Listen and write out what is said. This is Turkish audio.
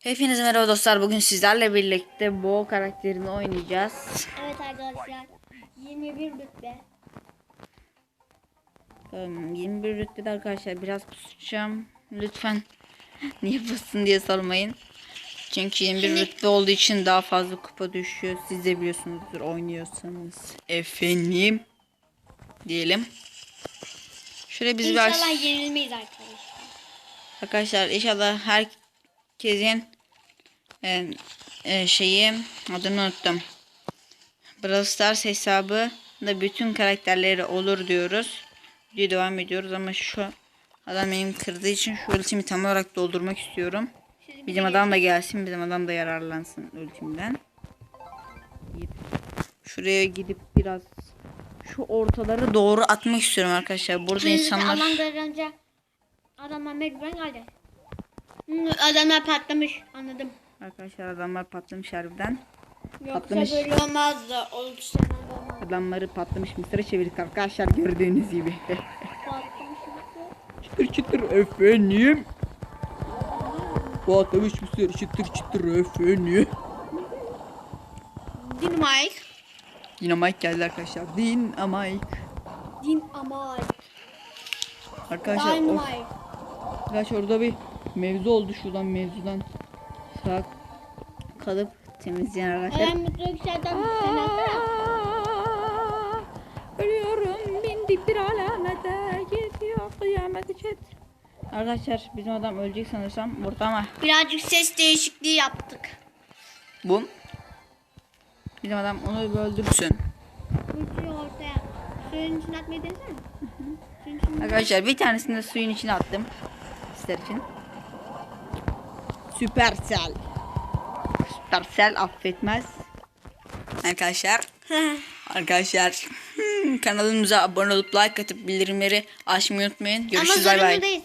Hepinize merhaba dostlar. Bugün sizlerle birlikte Bo karakterini oynayacağız. Evet arkadaşlar 21 rütbe. Em, 21 rütbede arkadaşlar biraz pusacağım. Lütfen niye pusun diye sormayın. Çünkü 21 Şimdi- rütbe olduğu için daha fazla kupa düşüyor. Siz de biliyorsunuzdur oynuyorsanız. Efendim diyelim. Şöyle biz İnşallah yenilmeyiz arkadaşlar. Arkadaşlar inşallah herkesin e, e, şeyi adını unuttum. Brawl Stars hesabı da bütün karakterleri olur diyoruz. Videoya devam ediyoruz ama şu adam benim kırdığı için şu ultimi tam olarak doldurmak istiyorum. Bizim adam da gelsin, bizim adam da yararlansın ultimden. Şuraya gidip biraz şu ortaları doğru atmak istiyorum arkadaşlar. Burada insanlar Alan görünce adamlar mecburen geldi. Adamlar patlamış anladım. arkadaşlar adamlar patlamış harbiden. Yoksa Patlamış. böyle olmazdı. Olursa. Adamları patlamış mısıra çevirdik arkadaşlar gördüğünüz gibi. Çıtır çıtır efendim. Patlamış mısır çıtır çıtır efendim. Dynamite. Yine Mike geldi arkadaşlar. Din ama Mike. Dynamite. Arkadaşlar, Dynamite. Arkadaşlar orada bir mevzu oldu şuradan mevzudan sağ kalıp temizleyen arkadaşlar. Ben mutlu yükselden mutlu Ölüyorum bindik bir alamete gidiyor kıyamet için. Arkadaşlar bizim adam ölecek sanırsam burada ama Birazcık ses değişikliği yaptık. bu bizim adam onu bir öldürsün. Ortaya. Suyun içine atmayı denesene. Arkadaşlar bir tanesini de suyun içine attım. Sizler için. Süpersel. Süpersel affetmez. Arkadaşlar. Arkadaşlar hmm, kanalımıza abone olup like atıp bildirimleri açmayı unutmayın. Görüşürüz bay bay.